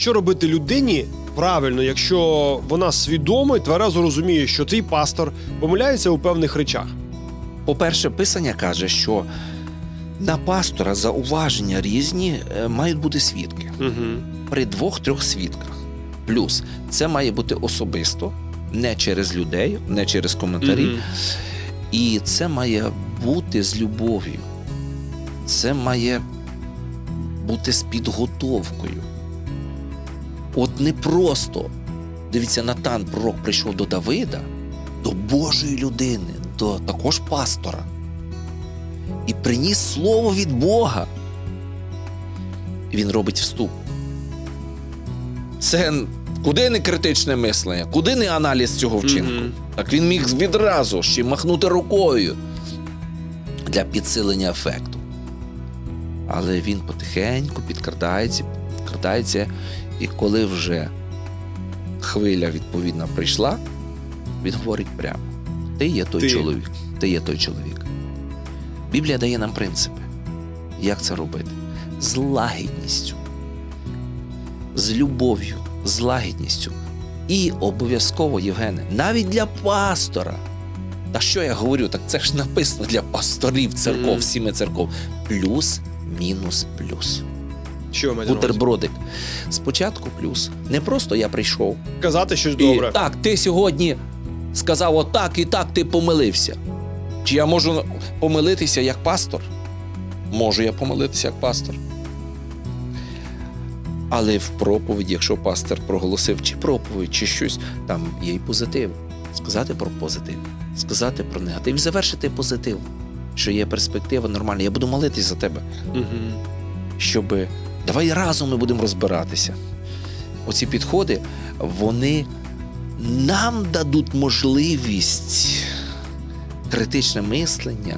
Що робити людині правильно, якщо вона свідомо і тверезо розуміє, що цей пастор помиляється у певних речах? По-перше, писання каже, що на пастора зауваження різні е, мають бути свідки Угу. при двох-трьох свідках. Плюс це має бути особисто, не через людей, не через коментарі. І це має бути з любов'ю. Це має бути з підготовкою. От не просто. Дивіться, Натан, пророк, прийшов до Давида, до Божої людини, до також пастора. І приніс слово від Бога. І він робить вступ. Це куди не критичне мислення, куди не аналіз цього вчинку. Мгм. Так він міг відразу ще махнути рукою для підсилення ефекту. Але він потихеньку підкрадається, підкрадається, і коли вже хвиля відповідна прийшла, він говорить прямо: ти є той Ти. чоловік, ти є той чоловік. Біблія дає нам принципи, як це робити? З лагідністю, з любов'ю, з лагідністю. І обов'язково, Євгене, навіть для пастора. Та що я говорю? Так це ж написано для пасторів церков, Мгм. сіми церков. Плюс, мінус, плюс. Що на? Бутербродик. Спочатку плюс. Не просто я прийшов. Казати щось І, добре. так, ти сьогодні сказав отак і так ти помилився. Чи я можу помилитися як пастор? Можу я помилитися як пастор. Але в проповіді, якщо пастор проголосив чи проповідь, чи щось, там є і позитив. Сказати про позитив, сказати про негатив завершити позитив, що є перспектива нормальна. Я буду молитись за тебе Угу. щоб давай разом ми будемо розбиратися. Оці підходи, вони нам дадуть можливість критичне мислення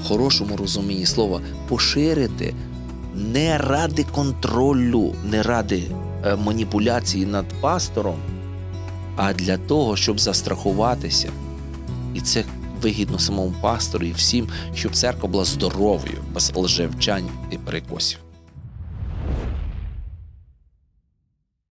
в хорошому розумінні слова поширити не ради контролю, не ради е, маніпуляції над пастором, а для того, щоб застрахуватися. І це вигідно самому пастору і всім, щоб церква була здоровою, без лжевчань і перекосів.